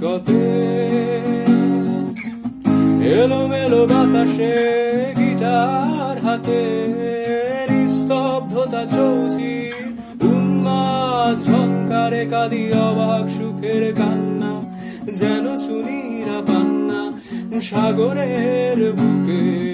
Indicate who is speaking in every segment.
Speaker 1: সৈকতে এলোমেলো বাতাসে গিটার হাতে, নিস্তব্ধতা চৌচি, উন্মাদ ঝঙ্কারে কাঁদি অবাক সুখের কান্না, যেন চুনিরা পান্না, সাগরের বুকে।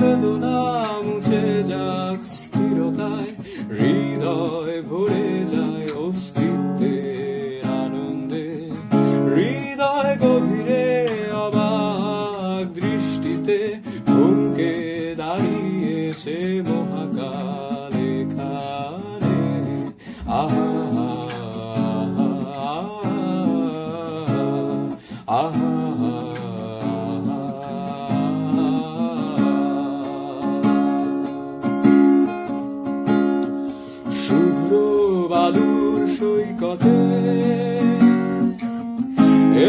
Speaker 1: বেদনা মুছে যাক স্থিরতায়। হৃদয় ভরে যায় অস্তিত্বের আনন্দে। হৃদয় গভীরে অবাক দৃষ্টিতে থমকে দাঁড়িয়েছে মহাকাল এখানে আহা বালুর সৈকতে।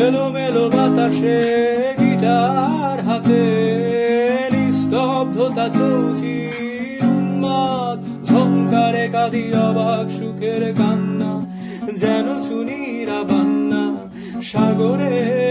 Speaker 1: এলোমেলো বাতাসে গিটার হাতে, নিস্তব্ধতা চৌচি উন্মাদ ঝঙ্কারে কাঁদি অবাক সুখের কান্না, যেন সুনিরা বান্না, সাগরের